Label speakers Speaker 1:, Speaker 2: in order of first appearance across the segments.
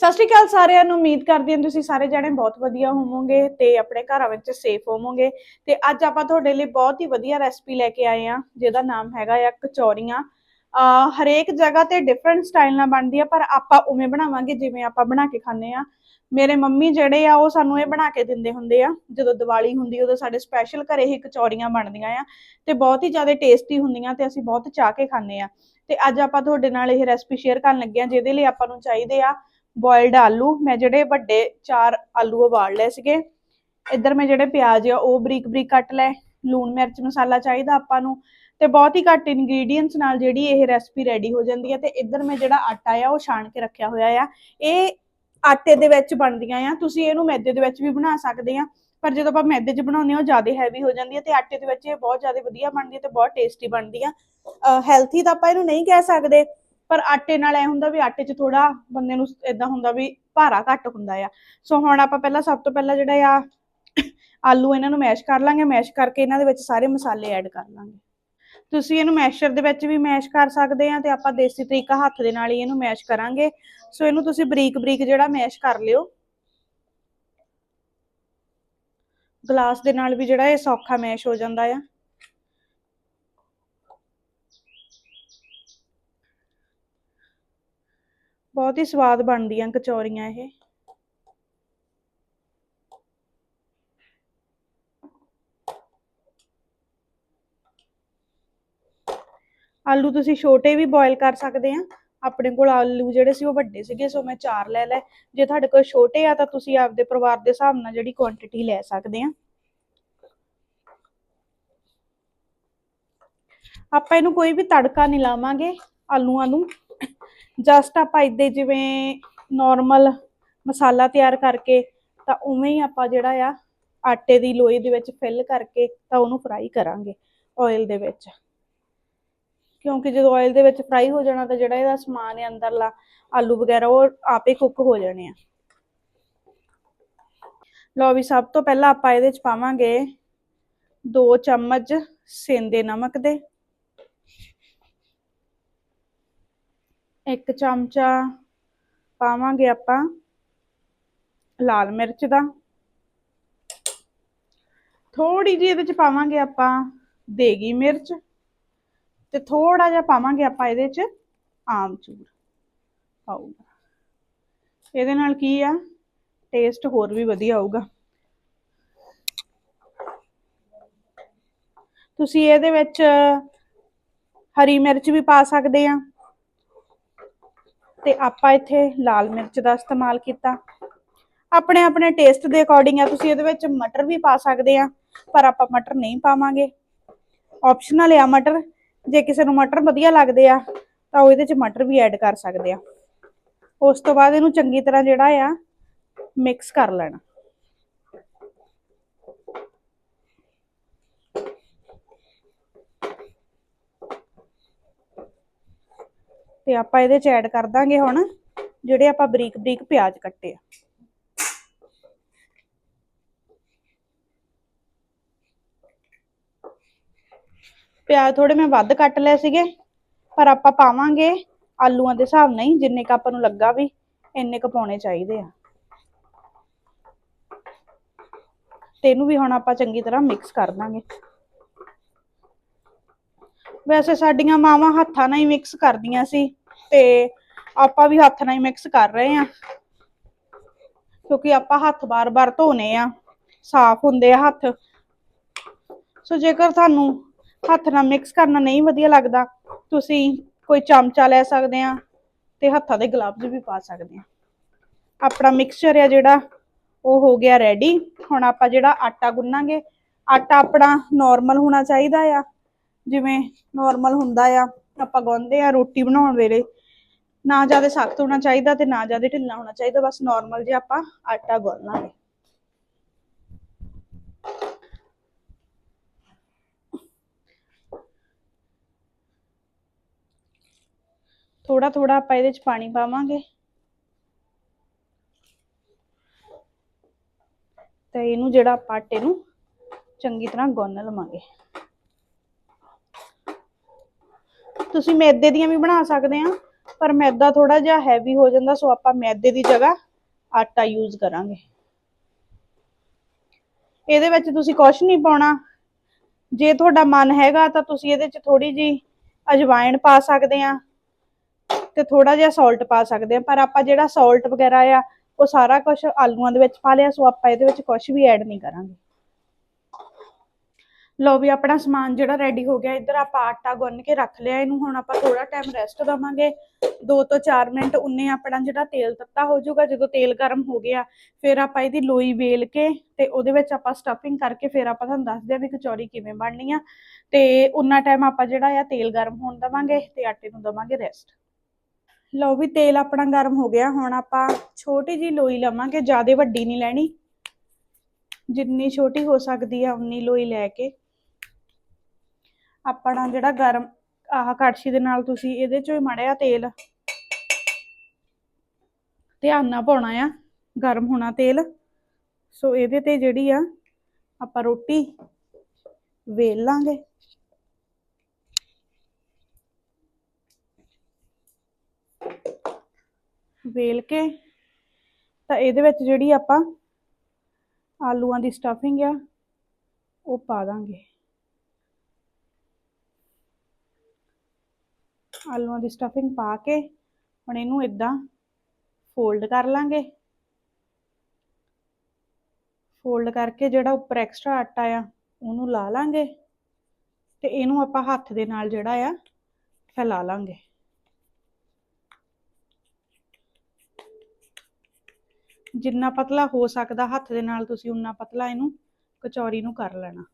Speaker 1: ਸਤਿ ਸ਼੍ਰੀ ਅਕਾਲ ਸਾਰਿਆਂ ਨੂੰ, ਉਮੀਦ ਕਰਦੀ ਹਾਂ ਤੁਸੀਂ ਸਾਰੇ ਜਣੇ ਬਹੁਤ ਵਧੀਆ ਹੋਵੋਗੇ ਤੇ ਆਪਣੇ ਘਰਾਂ ਵਿੱਚ ਸੇਫ ਹੋਵੋਗੇ। ਤੇ ਅੱਜ ਆਪਾਂ ਤੁਹਾਡੇ ਲਈ ਬਹੁਤ ਹੀ ਵਧੀਆ ਰੈਸਪੀ ਲੈ ਕੇ ਆਏ ਆ ਜਿਹਦਾ ਨਾਮ ਹੈਗਾ ਆ ਕਚੌਰੀਆਂ। ਹਰੇਕ ਜਗ੍ਹਾ ਤੇ ਡਿਫਰੈਂਟ ਸਟਾਈਲ ਨਾਲ ਬਣਦੀ ਆ, ਪਰ ਆਪਾਂ ਉਵੇਂ ਬਣਾਵਾਂਗੇ ਜਿਵੇਂ ਆਪਾਂ ਬਣਾ ਕੇ ਖਾਂਦੇ ਆ ਮੇਰੇ ਮੰਮੀ ਜਿਹੜੇ ਆ, ਉਹ ਸਾਨੂੰ ਇਹ ਬਣਾ ਕੇ ਦਿੰਦੇ ਹੁੰਦੇ ਆ। ਜਦੋਂ ਦੀਵਾਲੀ ਹੁੰਦੀ, ਉਦੋਂ ਸਾਡੇ ਸਪੈਸ਼ਲ ਘਰੇ ਇਹ ਕਚੌਰੀਆਂ ਬਣਦੀਆਂ ਆ ਤੇ ਬਹੁਤ ਹੀ ਜ਼ਿਆਦਾ ਟੇਸਟੀ ਹੁੰਦੀਆਂ ਤੇ ਅਸੀਂ ਬਹੁਤ ਚਾਹ ਕੇ ਖਾਂਦੇ ਆ ਤੇ ਅੱਜ ਆਪਾਂ ਤੁਹਾਡੇ ਨਾਲ ਇਹ ਰੈਸਪੀ ਸ਼ੇਅਰ ਕਰਨ ਲੱਗੇ ਆ ਜਿਹਦੇ ਲਈ ਆਪਾਂ ਨੂੰ ਚਾਹੀਦੇ ਆ ਬੋਇਲਡ ਆਲੂ। ਮੈਂ ਜਿਹੜੇ ਵੱਡੇ ਚਾਰ ਆਲੂ ਉਬਾਲ ਲਏ ਸੀਗੇ। ਇੱਧਰ ਮੈਂ ਜਿਹੜੇ ਪਿਆਜ਼ ਆ, ਉਹ ਬਰੀਕ ਬਰੀਕ ਕੱਟ ਲਏ। ਲੂਣ, ਮਿਰਚ, ਮਸਾਲਾ ਚਾਹੀਦਾ ਆਪਾਂ ਨੂੰ। ਤੇ ਬਹੁਤ ਹੀ ਘੱਟ ਇੰਗਰੀਡੀਅੰਟਸ ਨਾਲ ਜਿਹੜੀ ਇਹ ਰੈਸਪੀ ਰੈਡੀ ਹੋ ਜਾਂਦੀ ਹੈ। ਤੇ ਇੱਧਰ ਮੈਂ ਜਿਹੜਾ ਆਟਾ ਆ, ਉਹ ਛਾਣ ਕੇ ਰੱਖਿਆ ਹੋਇਆ ਆ। ਇਹ ਆਟੇ ਦੇ ਵਿੱਚ ਬਣਦੀਆਂ ਆ। ਤੁਸੀਂ ਇਹਨੂੰ ਮੈਦੇ ਦੇ ਵਿੱਚ ਵੀ ਬਣਾ ਸਕਦੇ ਆ। ਪਰ ਜਦੋਂ ਆਪਾਂ ਮੈਦੇ 'ਚ ਬਣਾਉਂਦੇ ਹਾਂ, ਉਹ ਜ਼ਿਆਦਾ ਹੈਵੀ ਹੋ ਜਾਂਦੀ ਹੈ ਤੇ ਆਟੇ ਦੇ ਵਿੱਚ ਇਹ ਬਹੁਤ ਜ਼ਿਆਦਾ ਵਧੀਆ ਬਣਦੀ ਹੈ ਤੇ ਬਹੁਤ ਟੇਸਟੀ ਬਣਦੀ ਆ। ਹੈਲਥੀ ਤਾਂ ਆਪਾਂ ਇਹਨੂੰ ਨਹੀਂ ਕਹਿ ਸਕਦੇ। ਪਰ ਆਟੇ ਨਾਲ ਐ ਹੁੰਦਾ ਵੀ ਆਟੇ 'ਚ ਥੋੜਾ ਬੰਦੇ ਨੂੰ ਇਦਾਂ ਹੁੰਦਾ ਵੀ ਭਾਰਾ ਘੱਟ ਹੁੰਦਾ ਆ। ਸੋ ਹੁਣ ਆਪਾਂ ਪਹਿਲਾਂ ਸਭ ਤੋਂ ਪਹਿਲਾਂ ਜਿਹੜਾ ਆ, ਆਲੂ ਇਹਨਾਂ ਨੂੰ ਮੈਸ਼ ਕਰ ਲਾਂਗੇ, ਮੈਸ਼ ਕਰਕੇ ਇਹਨਾਂ ਦੇ ਵਿੱਚ ਸਾਰੇ ਮਸਾਲੇ ਐਡ ਕਰ ਲਾਂਗੇ। ਤੁਸੀਂ ਇਹਨੂੰ ਮੈਸ਼ਰ ਦੇ ਵਿੱਚ ਵੀ ਮੈਸ਼ ਕਰ ਸਕਦੇ ਆ ਤੇ ਆਪਾਂ ਦੇਸੀ ਤਰੀਕਾ ਹੱਥ ਦੇ ਨਾਲ ਹੀ ਇਹਨੂੰ ਮੈਸ਼ ਕਰਾਂਗੇ। ਸੋ ਇਹਨੂੰ ਤੁਸੀਂ ਬਰੀਕ ਬਰੀਕ ਜਿਹੜਾ ਮੈਸ਼ ਕਰ ਲਿਓ। ਗਲਾਸ ਦੇ ਨਾਲ ਵੀ ਜਿਹੜਾ ਇਹ ਸੌਖਾ ਮੈਸ਼ ਹੋ ਜਾਂਦਾ ਆ। ਬਹੁਤ ਹੀ ਸਵਾਦ ਬਣਦੀਆਂ ਕਚੌਰੀਆਂ ਇਹ। ਆਲੂ ਤੁਸੀਂ ਛੋਟੇ ਵੀ ਬੋਇਲ ਕਰ ਸਕਦੇ ਆ। ਆਪਣੇ ਕੋਲ ਆਲੂ ਜਿਹੜੇ ਸੀ ਉਹ ਵੱਡੇ ਸੀਗੇ, ਸੋ ਮੈਂ ਚਾਰ ਲੈ ਲੈ ਜੇ ਤੁਹਾਡੇ ਕੋਲ ਛੋਟੇ ਆ ਤਾਂ ਤੁਸੀਂ ਆਪਦੇ ਪਰਿਵਾਰ ਦੇ ਹਿਸਾਬ ਨਾਲ ਜਿਹੜੀ ਕੁਆਂਟੀਟੀ ਲੈ ਸਕਦੇ ਆ। ਆਪਾਂ ਇਹਨੂੰ ਕੋਈ ਵੀ ਤੜਕਾ ਨਹੀਂ ਲਾਵਾਂਗੇ ਆਲੂਆਂ ਨੂੰ। ਜਸਟ ਆਪਾਂ ਇਦਾਂ ਜਿਵੇਂ ਨਾਰਮਲ ਮਸਾਲਾ ਤਿਆਰ ਕਰਕੇ ਤਾਂ ਉਵੇਂ ਹੀ ਆਪਾਂ ਜਿਹੜਾ ਆ ਆਟੇ ਦੀ ਲੋਈ ਦੇ ਵਿੱਚ ਫਿਲ ਕਰਕੇ ਤਾਂ ਉਹਨੂੰ ਫਰਾਈ ਕਰਾਂਗੇ ਆਇਲ ਦੇ ਵਿੱਚ। ਕਿਉਂਕਿ ਜਦੋਂ ਆਇਲ ਦੇ ਵਿੱਚ ਫਰਾਈ ਹੋ ਜਾਣਾ ਤਾਂ ਜਿਹੜਾ ਇਹਦਾ ਸਮਾਨ ਹੈ ਅੰਦਰਲਾ, ਆਲੂ ਵਗੈਰਾ ਉਹ ਆਪੇ ਕੁੱਕ ਹੋ ਜਾਣੇ ਆ। ਲਓ ਵੀ ਸਭ ਤੋਂ ਪਹਿਲਾਂ ਆਪਾਂ ਇਹਦੇ ਵਿੱਚ ਪਾਵਾਂਗੇ 2 ਚਮਚ ਸੇਂਦੇ ਨਮਕ ਦੇ। ਇੱਕ ਚਮਚਾ ਪਾਵਾਂਗੇ ਆਪਾਂ ਲਾਲ ਮਿਰਚ ਦਾ। ਥੋੜੀ ਜਿਹੀ ਇਹਦੇ ਚ ਪਾਵਾਂਗੇ ਆਪਾਂ ਦੇਗੀ ਮਿਰਚ ਤੇ ਥੋੜਾ ਜਿਹਾ ਪਾਵਾਂਗੇ ਆਪਾਂ ਇਹਦੇ ਚ ਆਮਚੂਰ। ਪਾਊਡਰ ਇਹਦੇ ਨਾਲ ਕੀ ਆ? ਟੇਸਟ ਹੋਰ ਵੀ ਵਧੀਆ ਆਊਗਾ। ਤੁਸੀਂ ਇਹਦੇ ਵਿੱਚ ਹਰੀ ਮਿਰਚ ਵੀ ਪਾ ਸਕਦੇ ਆ। ਤੇ ਆਪਾਂ ਇੱਥੇ ਲਾਲ ਮਿਰਚ ਦਾ ਇਸਤੇਮਾਲ ਕੀਤਾ। ਆਪਣੇ ਆਪਣੇ ਟੇਸਟ ਦੇ ਅਕੋਰਡਿੰਗ ਆ, ਤੁਸੀਂ ਇਹਦੇ ਵਿੱਚ ਮਟਰ ਵੀ ਪਾ ਸਕਦੇ ਆ, ਪਰ ਆਪਾਂ ਮਟਰ ਨਹੀਂ ਪਾਵਾਂਗੇ। ਆਪਸ਼ਨਲ ਆ ਮਟਰ, ਜੇ ਕਿਸੇ ਨੂੰ ਮਟਰ ਵਧੀਆ ਲੱਗਦੇ ਆ, ਤਾਂ ਉਹ ਇਹਦੇ ਚ ਮਟਰ ਵੀ ਐਡ ਕਰ ਸਕਦੇ ਆ। ਉਸ ਤੋਂ ਬਾਅਦ ਇਹਨੂੰ ਚੰਗੀ ਤਰ੍ਹਾਂ ਜਿਹੜਾ ਆ ਮਿਕਸ ਕਰ ਲੈਣਾ। ਤੇ ਆਪਾਂ ਇਹਦੇ ਚ ਐਡ ਕਰ ਦਾਂਗੇ ਹੁਣ, ਜਿਹੜੇ ਆਪਾਂ ਬਰੀਕ ਬਰੀਕ ਪਿਆਜ਼ ਕੱਟੇ ਆ। ਪਿਆਜ਼ ਥੋੜੇ ਮੈਂ ਵੱਧ ਕੱਟ ਲਏ ਸੀਗੇ, ਪਰ ਆਪਾਂ ਪਾਵਾਂਗੇ ਆਲੂਆਂ ਦੇ ਹਿਸਾਬ ਨਾਲ ਹੀ, ਜਿੰਨੇ ਕ ਆਪਾਂ ਨੂੰ ਲੱਗਾ ਵੀ, ਇੰਨੇ ਕ ਪਾਉਣੇ ਚਾਹੀਦੇ ਆ। ਤੇ ਇਹਨੂੰ ਵੀ ਹੁਣ ਆਪਾਂ ਚੰਗੀ ਤਰ੍ਹਾਂ ਮਿਕਸ ਕਰ ਦਾਂਗੇ। ਵੈਸੇ ਸਾਡੀਆਂ ਮਾਵਾਂ ਹੱਥਾਂ ਨਾਲ ਹੀ ਮਿਕਸ ਕਰਦੀਆਂ ਸੀ। ਤੇ ਆਪਾਂ ਵੀ ਹੱਥ ਨਾਲ ਹੀ ਮਿਕਸ ਕਰ ਰਹੇ ਆ ਕਿਉਂਕਿ ਆਪਾਂ ਹੱਥ ਬਾਰ-ਬਾਰ ਧੋਨੇ ਆ, ਸਾਫ਼ ਹੁੰਦੇ ਆ ਹੱਥ। ਸੋ ਜੇਕਰ ਤੁਹਾਨੂੰ ਹੱਥ ਨਾਲ ਮਿਕਸ ਕਰਨਾ ਨਹੀਂ ਵਧੀਆ ਲੱਗਦਾ, ਤੁਸੀਂ ਕੋਈ ਚਮਚਾ ਲੈ ਸਕਦੇ ਆ ਤੇ ਹੱਥਾਂ ਦੇ ਗਲਵਜ਼ ਵੀ ਪਾ ਸਕਦੇ ਆ ਆਪਣਾ ਮਿਕਸਚਰ ਆ ਜਿਹੜਾ, ਉਹ ਹੋ ਗਿਆ ਰੈਡੀ ਹੁਣ ਆਪਾਂ ਜਿਹੜਾ ਆਟਾ ਗੁੰਨਾਂਗੇ, ਆਟਾ ਆਪਣਾ ਨਾਰਮਲ ਹੋਣਾ ਚਾਹੀਦਾ ਆ। ਜਿਵੇਂ ਨਾਰਮਲ ਹੁੰਦਾ ਆ, ਆਪਾਂ ਗੁੰਨਦੇ ਆ ਰੋਟੀ ਬਣਾਉਣ ਵੇਲੇ। ਨਾ ਜ਼ਿਆਦਾ ਸਖਤ ਹੋਣਾ ਚਾਹੀਦਾ ਤੇ ਨਾ ਜ਼ਿਆਦਾ ਢਿੱਲਾ ਹੋਣਾ ਚਾਹੀਦਾ, ਬਸ ਨਾਰਮਲ ਜਿਹਾ ਆਪਾਂ ਆਟਾ ਗੁੰਨ ਲਾਂਗੇ ਥੋੜਾ ਥੋੜਾ ਆਪਾਂ ਇਹਦੇ ਚ ਪਾਣੀ ਪਾਵਾਂਗੇ। ਤੇ ਇਹਨੂੰ ਜਿਹੜਾ ਆਪਾਂ ਆਟੇ ਨੂੰ ਚੰਗੀ ਤਰ੍ਹਾਂ ਗੁੰਨ ਲਵਾਂਗੇ। ਤੁਸੀਂ ਮੈਦੇ ਦੀਆਂ ਵੀ ਬਣਾ ਸਕਦੇ ਆ। ਪਰ ਮੈਦਾ ਥੋੜਾ ਜਿਹਾ ਹੈਵੀ ਹੋ ਜਾਂਦਾ ਸੋ ਆਪਾਂ ਮੈਦੇ ਦੀ ਜਗ੍ਹਾ ਆਟਾ ਯੂਜ਼ ਕਰਾਂਗੇ। ਇਹਦੇ ਵਿੱਚ ਤੁਸੀਂ ਕੁਝ ਨਹੀਂ ਪਾਉਣਾ। ਜੇ ਤੁਹਾਡਾ ਮਨ ਹੈਗਾ ਤਾਂ ਤੁਸੀਂ ਇਹਦੇ 'ਚ ਥੋੜੀ ਜੀ ਅਜਵਾਇਣ ਪਾ ਸਕਦੇ ਆ ਤੇ ਥੋੜਾ ਜਿਹਾ ਸਾਲਟ ਪਾ ਸਕਦੇ ਆ। ਪਰ ਆਪਾਂ ਜਿਹੜਾ ਸਾਲਟ ਵਗੈਰਾ ਆ, ਉਹ ਸਾਰਾ ਕੁਝ ਆਲੂਆਂ ਦੇ ਵਿੱਚ ਪਾ ਲਿਆ ਸੋ ਆਪਾਂ ਇਹਦੇ ਵਿੱਚ ਕੁਝ ਵੀ ਐਡ ਨਹੀਂ ਕਰਾਂਗੇ। ਲਓ ਵੀ ਆਪਣਾ ਸਮਾਨ ਜਿਹੜਾ ਰੈਡੀ ਹੋ ਗਿਆ, ਇੱਧਰ ਆਪਾਂ ਆਟਾ ਗੁੰਨ ਕੇ ਰੱਖ ਲਿਆ, ਇਹਨੂੰ ਹੁਣ ਆਪਾਂ ਥੋੜਾ ਟਾਈਮ ਰੈਸਟ ਦਵਾਂਗੇ। 2 ਤੋਂ 4 ਮਿੰਟ ਉਨੇ ਆਪਣਾ ਜਿਹੜਾ ਤੇਲ ਤੱਤਾ ਹੋ ਜਾਊਗਾ, ਜਦੋਂ ਤੇਲ ਗਰਮ ਹੋ ਗਿਆ, ਫਿਰ ਆਪਾਂ ਇਹਦੀ ਲੋਈ ਵੇਲ ਕੇ ਤੇ ਉਹਦੇ ਵਿੱਚ ਆਪਾਂ ਸਟਫਿੰਗ ਕਰਕੇ ਫਿਰ ਆਪਾਂ ਤੁਹਾਨੂੰ ਦੱਸਦੇ ਆ ਵੀ ਕਚੌਰੀ ਕਿਵੇਂ ਬਣਨੀ ਆ। ਤੇ ਉਨਾ ਟਾਈਮ ਆਪਾਂ ਜਿਹੜਾ ਆ ਤੇਲ ਗਰਮ ਹੋਣ ਦਵਾਂਗੇ ਤੇ ਆਟੇ ਨੂੰ ਦਵਾਂਗੇ ਰੈਸਟ ਲਓ ਵੀ ਤੇਲ ਆਪਣਾ ਗਰਮ ਹੋ ਗਿਆ, ਹੁਣ ਆਪਾਂ ਛੋਟੀ ਜੀ ਲੋਈ ਲਵਾਂਗੇ, ਜ਼ਿਆਦਾ ਵੱਡੀ ਨਹੀਂ ਲੈਣੀ। ਜਿੰਨੀ ਛੋਟੀ ਹੋ ਸਕਦੀ ਆ, ਉਨੀ ਲੋਈ ਲੈ ਕੇ। ਆਪਣਾ ਜਿਹੜਾ ਗਰਮ ਆਹ ਕੜਛੀ ਦੇ ਨਾਲ ਤੁਸੀਂ ਇਹਦੇ ਚੋਂ ਹੀ ਮੜਿਆ ਤੇਲ। ਧਿਆਨ ਨਾਲ ਪਾਉਣਾ ਆ, ਗਰਮ ਹੋਣਾ ਤੇਲ। ਸੋ ਇਹਦੇ ਤੇ ਜਿਹੜੀ ਆ, ਆਪਾਂ ਰੋਟੀ ਵੇਲ ਲਾਂਗੇ। ਵੇਲ ਕੇ ਤਾਂ ਇਹਦੇ ਵਿੱਚ ਜਿਹੜੀ ਆਪਾਂ ਆਲੂਆਂ ਦੀ ਸਟਫਿੰਗ ਆ, ਉਹ ਪਾ ਦਾਂਗੇ। ਆਲੂਆਂ ਦੀ ਸਟਫਿੰਗ ਪਾ ਕੇ ਹੁਣ ਇਹਨੂੰ ਇਦਾਂ ਫੋਲਡ ਕਰ ਲਾਂਗੇ। ਫੋਲਡ ਕਰਕੇ ਜਿਹੜਾ ਉੱਪਰ ਐਕਸਟਰਾ ਆਟਾ ਆ, ਉਹਨੂੰ ਲਾ ਲਾਂਗੇ ਤੇ ਇਹਨੂੰ ਆਪਾਂ ਹੱਥ ਦੇ ਨਾਲ ਜਿਹੜਾ ਆ, ਫੈਲਾ ਲਾਂਗੇ। ਜਿੰਨਾ ਪਤਲਾ ਹੋ ਸਕਦਾ ਹੱਥ ਦੇ ਨਾਲ, ਤੁਸੀਂ ਉਨਾ ਪਤਲਾ ਇਹਨੂੰ ਕਚੌਰੀ ਨੂੰ ਕਰ ਲੈਣਾ।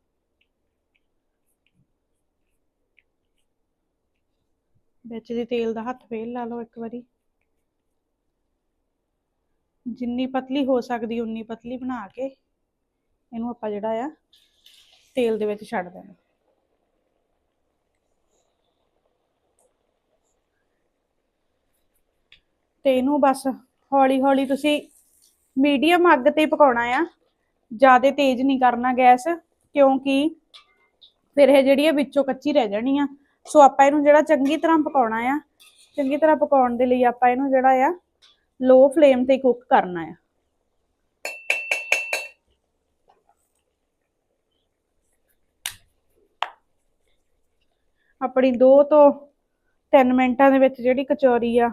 Speaker 1: ਵਿੱਚ ਦੀ ਤੇਲ ਦਾ ਹੱਥ ਫੇਰ ਲਾ ਲਓ ਇੱਕ ਵਾਰੀ। ਜਿੰਨੀ ਪਤਲੀ ਹੋ ਸਕਦੀ ਉਨੀ ਪਤਲੀ ਬਣਾ ਕੇ ਇਹਨੂੰ ਆਪਾਂ ਜਿਹੜਾ ਆ ਤੇਲ ਦੇ ਵਿੱਚ ਛੱਡ ਦੇਣਾ। ਤੇ ਇਹਨੂੰ ਬਸ ਹੌਲੀ ਹੌਲੀ ਤੁਸੀਂ ਮੀਡੀਅਮ ਅੱਗ ਤੇ ਪਕਾਉਣਾ ਆ। ਜ਼ਿਆਦਾ ਤੇਜ਼ ਨਹੀਂ ਕਰਨਾ ਗੈਸ, ਕਿਉਂਕਿ ਫਿਰ ਇਹ ਜਿਹੜੀ ਆ ਵਿੱਚੋਂ ਕੱਚੀ ਰਹਿ ਜਾਣੀ ਆ। ਸੋ ਆਪਾਂ ਇਹਨੂੰ ਜਿਹੜਾ ਚੰਗੀ ਤਰ੍ਹਾਂ ਪਕਾਉਣਾ ਆ, ਚੰਗੀ ਤਰ੍ਹਾਂ ਪਕਾਉਣ ਦੇ ਲਈ ਆਪਾਂ ਇਹਨੂੰ ਜਿਹੜਾ ਆ ਲੋ ਫਲੇਮ ਤੇ ਕੁੱਕ ਕਰਨਾ ਆ। ਆਪਣੀ 2 ਤੋਂ 3 ਮਿੰਟਾਂ ਦੇ ਵਿੱਚ ਜਿਹੜੀ ਕਚੌਰੀ ਆ,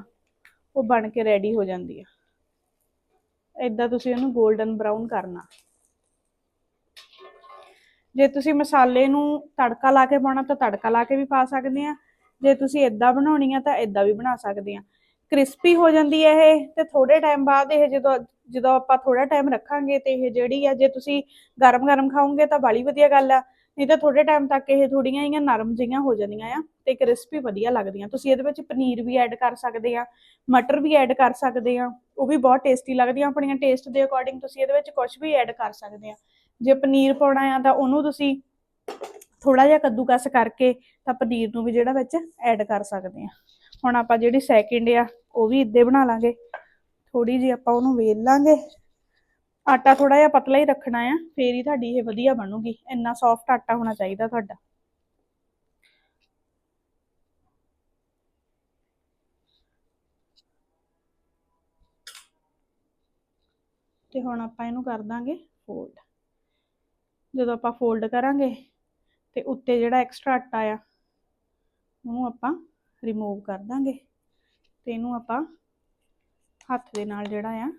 Speaker 1: ਉਹ ਬਣ ਕੇ ਰੈਡੀ ਹੋ ਜਾਂਦੀ ਆ। ਇਦਾਂ ਤੁਸੀਂ ਉਹਨੂੰ 골ਡਨ ਬਰਾਊਨ ਕਰਨਾ। ਜੇ ਤੁਸੀਂ ਮਸਾਲੇ ਨੂੰ ਤੜਕਾ ਲਾ ਕੇ ਪਾਉਣਾ ਤਾਂ ਤੜਕਾ ਲਾ ਕੇ ਵੀ ਪਾ ਸਕਦੇ ਆ ਜੇ ਤੁਸੀਂ ਇਦਾਂ ਬਣਾਉਣੀ ਆ ਤਾਂ ਇਦਾਂ ਵੀ ਬਣਾ ਸਕਦੇ ਆ ਕ੍ਰਿਸਪੀ ਹੋ ਜਾਂਦੀ ਹੈ ਇਹ ਤੇ ਥੋੜੇ ਟਾਈਮ ਬਾਅਦ ਇਹ ਜਦੋਂ ਜਦੋਂ ਆਪਾਂ ਥੋੜਾ ਟਾਈਮ ਰੱਖਾਂਗੇ ਤੇ ਇਹ ਜਿਹੜੀ ਆ, ਜੇ ਤੁਸੀਂ ਗਰਮ-ਗਰਮ ਖਾਓਗੇ ਤਾਂ ਬਾਲੀ ਵਧੀਆ ਗੱਲ ਆ। ਨਹੀਂ ਤਾਂ ਥੋੜੇ ਟਾਈਮ ਤੱਕ ਇਹ ਥੋੜੀਆਂ ਜਿਹੀਆਂ ਨਰਮ ਜਿਹੀਆਂ ਹੋ ਜਾਂਦੀਆਂ ਆ ਤੇ ਕ੍ਰਿਸਪੀ ਵਧੀਆ ਲੱਗਦੀਆਂ। ਤੁਸੀਂ ਇਹਦੇ ਵਿੱਚ ਪਨੀਰ ਵੀ ਐਡ ਕਰ ਸਕਦੇ ਆ, ਮਟਰ ਵੀ ਐਡ ਕਰ ਸਕਦੇ ਆ, ਉਹ ਵੀ ਬਹੁਤ ਟੇਸਟੀ ਲੱਗਦੀਆਂ। ਆਪਣੀਆਂ ਟੇਸਟ ਦੇ ਅਕੋਰਡਿੰਗ ਤੁਸੀਂ ਇਹਦੇ ਵਿੱਚ ਕੁਝ ਵੀ ਐਡ ਕਰ ਸਕਦੇ ਆ। ਜੇ ਪਨੀਰ ਪਾਉਣਾ ਆ ਤਾਂ ਉਹਨੂੰ ਤੁਸੀਂ ਥੋੜਾ ਜਿਹਾ ਕੱਦੂਕਸ ਕਰਕੇ ਤਾਂ ਪਨੀਰ ਨੂੰ ਵੀ ਜਿਹੜਾ ਵਿੱਚ ਐਡ ਕਰ ਸਕਦੇ ਆ। ਹੁਣ ਆਪਾਂ ਜਿਹੜੀ ਸੈਕਿੰਡ ਆ, ਉਹ ਵੀ ਇੱਦੇ ਬਣਾ ਲਾਂਗੇ। ਥੋੜੀ ਜਿਹੀ ਆਪਾਂ ਉਹਨੂੰ ਵੇਲ ਲਾਂਗੇ। ਆਟਾ ਥੋੜਾ ਜਿਹਾ ਪਤਲਾ ਹੀ ਰੱਖਣਾ ਆ, ਫੇਰ ਹੀ ਤੁਹਾਡੀ ਇਹ ਵਧੀਆ ਬਣੂਗੀ। ਇੰਨਾ ਸੌਫਟ ਆਟਾ ਹੋਣਾ ਚਾਹੀਦਾ ਤੁਹਾਡਾ। ਤੇ ਹੁਣ ਆਪਾਂ ਇਹਨੂੰ ਕਰ ਦਾਂਗੇ ਫੋਲਡ ਜਦੋਂ ਆਪਾਂ ਫੋਲਡ ਕਰਾਂਗੇ ਤੇ ਉੱਤੇ ਜਿਹੜਾ ਐਕਸਟਰਾ ਆਟਾ ਆ, ਉਹਨੂੰ ਆਪਾਂ ਰਿਮੂਵ ਕਰ ਦਾਂਗੇ ਤੇ ਇਹਨੂੰ ਆਪਾਂ ਹੱਥ ਦੇ ਨਾਲ ਜਿਹੜਾ ਆ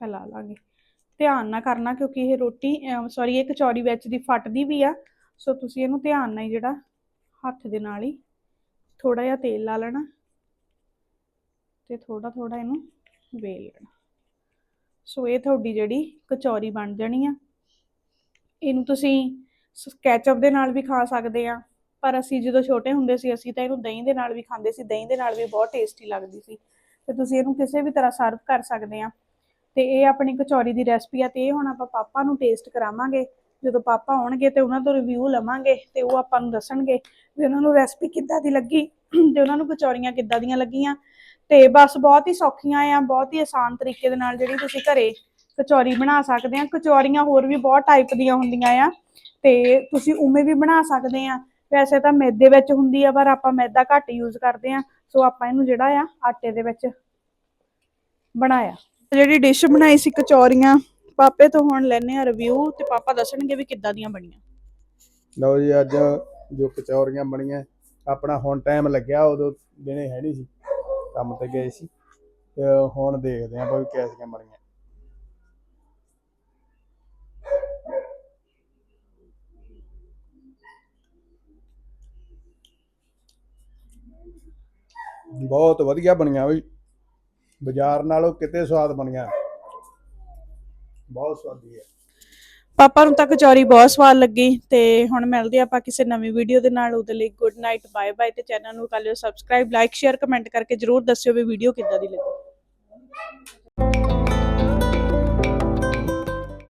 Speaker 1: ਫੈਲਾ ਲਾਂਗੇ। ਧਿਆਨ ਨਾਲ ਕਰਨਾ ਕਿਉਂਕਿ ਇਹ ਰੋਟੀ ਸੌਰੀ ਇਹ ਕਚੌਰੀ ਵਿੱਚ ਦੀ ਫਟਦੀ ਵੀ ਆ ਸੋ ਤੁਸੀਂ ਇਹਨੂੰ ਧਿਆਨ ਨਾਲ ਹੀ ਜਿਹੜਾ ਹੱਥ ਦੇ ਨਾਲ ਹੀ ਥੋੜਾ ਜਿਹਾ ਤੇਲ ਲਾ ਲੈਣਾ ਤੇ ਥੋੜਾ ਥੋੜਾ ਇਹਨੂੰ ਵੇਲ ਲੈਣਾ। ਸੋ ਇਹ ਤੁਹਾਡੀ ਜਿਹੜੀ ਕਚੌਰੀ ਬਣ ਜਾਣੀ ਆ। ਇਹਨੂੰ ਤੁਸੀਂ ਸਕੈਚਅਪ ਦੇ ਨਾਲ ਵੀ ਖਾ ਸਕਦੇ ਆ। ਪਰ ਅਸੀਂ ਜਦੋਂ ਛੋਟੇ ਹੁੰਦੇ ਸੀ, ਅਸੀਂ ਤਾਂ ਇਹਨੂੰ ਦਹੀਂ ਦੇ ਨਾਲ ਵੀ ਖਾਂਦੇ ਸੀ। ਦਹੀਂ ਦੇ ਨਾਲ ਵੀ ਬਹੁਤ ਟੇਸਟੀ ਲੱਗਦੀ ਸੀ। ਤੇ ਤੁਸੀਂ ਇਹਨੂੰ ਕਿਸੇ ਵੀ ਤਰ੍ਹਾਂ ਸਰਵ ਕਰ ਸਕਦੇ ਆ। ਤੇ ਇਹ ਆਪਣੀ ਕਚੌਰੀ ਦੀ ਰੈਸਪੀ ਆ ਤੇ ਇਹ ਹੁਣ ਆਪਾਂ ਪਾਪਾ ਨੂੰ ਟੇਸਟ ਕਰਾਵਾਂਗੇ। ਜਦੋਂ ਪਾਪਾ ਆਉਣਗੇ ਤੇ ਉਹਨਾਂ ਤੋਂ ਰਿਵਿਊ ਲਵਾਂਗੇ ਤੇ ਉਹ ਆਪਾਂ ਨੂੰ ਦੱਸਣਗੇ ਵੀ ਉਹਨਾਂ ਨੂੰ ਰੈਸਪੀ ਕਿੱਦਾਂ ਦੀ ਲੱਗੀ ਤੇ ਉਹਨਾਂ ਨੂੰ ਕਚੌਰੀਆਂ ਕਿੱਦਾਂ ਦੀਆਂ ਲੱਗੀਆਂ। ਤੇ ਬਸ ਬਹੁਤ ਹੀ ਸੌਖੀਆਂ ਆ, ਬਹੁਤ ਹੀ ਆਸਾਨ ਤਰੀਕੇ ਦੇ ਨਾਲ ਜਿਹੜੀ ਤੁਸੀਂ ਘਰੇ ਕਚੌਰੀ ਬਣਾ ਸਕਦੇ ਆ। ਕਚੌਰੀਆਂ ਹੋਰ ਵੀ ਬਹੁਤ ਟਾਈਪ ਦੀਆਂ ਹੁੰਦੀਆਂ ਆ ਤੇ ਤੁਸੀਂ ਉਵੇਂ ਵੀ ਬਣਾ ਸਕਦੇ ਆ। ਵੈਸੇ ਤਾਂ ਮੈਦੇ ਵਿੱਚ ਹੁੰਦੀ ਆ, ਪਰ ਆਪਾਂ ਮੈਦਾ ਘੱਟ ਯੂਜ਼ ਕਰਦੇ ਆ। ਸੋ ਆਪਾਂ ਇਹਨੂੰ ਜਿਹੜਾ ਆ, ਆਟੇ ਦੇ ਵਿੱਚ ਬਣਾਇਆ। ਜਿਹੜੀ ਡਿਸ਼ ਬਣਾਈ ਸੀ ਕਚੌਰੀਆਂ, ਪਾਪੇ ਤੋਂ ਹੁਣ ਲੈਣੇ ਆ ਰਿਵਿਊ ਤੇ ਪਾਪਾ ਦੱਸਣਗੇ ਵੀ ਕਿੱਦਾਂ ਦੀਆਂ ਬਣੀਆਂ।
Speaker 2: ਲਓ ਜੀ, ਅੱਜ ਜੋ ਕਚੌਰੀਆਂ ਬਣੀਆਂ, ਆਪਣਾ ਹੁਣ ਟਾਈਮ ਲੱਗਿਆ, ਉਦੋਂ ਦਿਨੇ ਹੈ ਨਹੀਂ ਸੀ। ਕੰਮ ਤੇ ਗਏ ਸੀ ਤੇ ਹੁਣ ਦੇਖਦੇ ਆਂ ਵੀ ਕੈਸੀਆਂ ਬਣੀਆਂ ਬਹੁਤ ਵਧੀਆ ਬਣੀਆਂ ਵੀ ਬਾਜ਼ਾਰ ਨਾਲੋਂ ਕਿਤੇ ਸਵਾਦ ਬਣੀਆਂ। ਬਹੁਤ ਸਵਾਦੀ ਹੈ।
Speaker 1: ਪਾਪਾ ਨੂੰ ਤਾਂ ਕਚੌਰੀ ਬਹੁਤ ਸਵਾਦ ਲੱਗੀ ਤੇ ਹੁਣ ਮਿਲਦੇ ਆਪਾਂ ਕਿਸੇ ਨਵੀਂ ਵੀਡੀਓ ਦੇ ਨਾਲ। ਉਹਦੇ ਲਈ ਗੁੱਡ ਨਾਈਟ ਬਾਏ ਬਾਏ ਤੇ ਚੈਨਲ ਨੂੰ ਕਰ ਲਿਓ ਸਬਸਕ੍ਰਾਈਬ ਲਾਈਕ ਸ਼ੇਅਰ ਕਮੈਂਟ ਕਰਕੇ ਜਰੂਰ ਦੱਸਿਓ ਵੀ ਵੀਡੀਓ ਕਿੱਦਾਂ ਦੀ ਲੱਗੀ।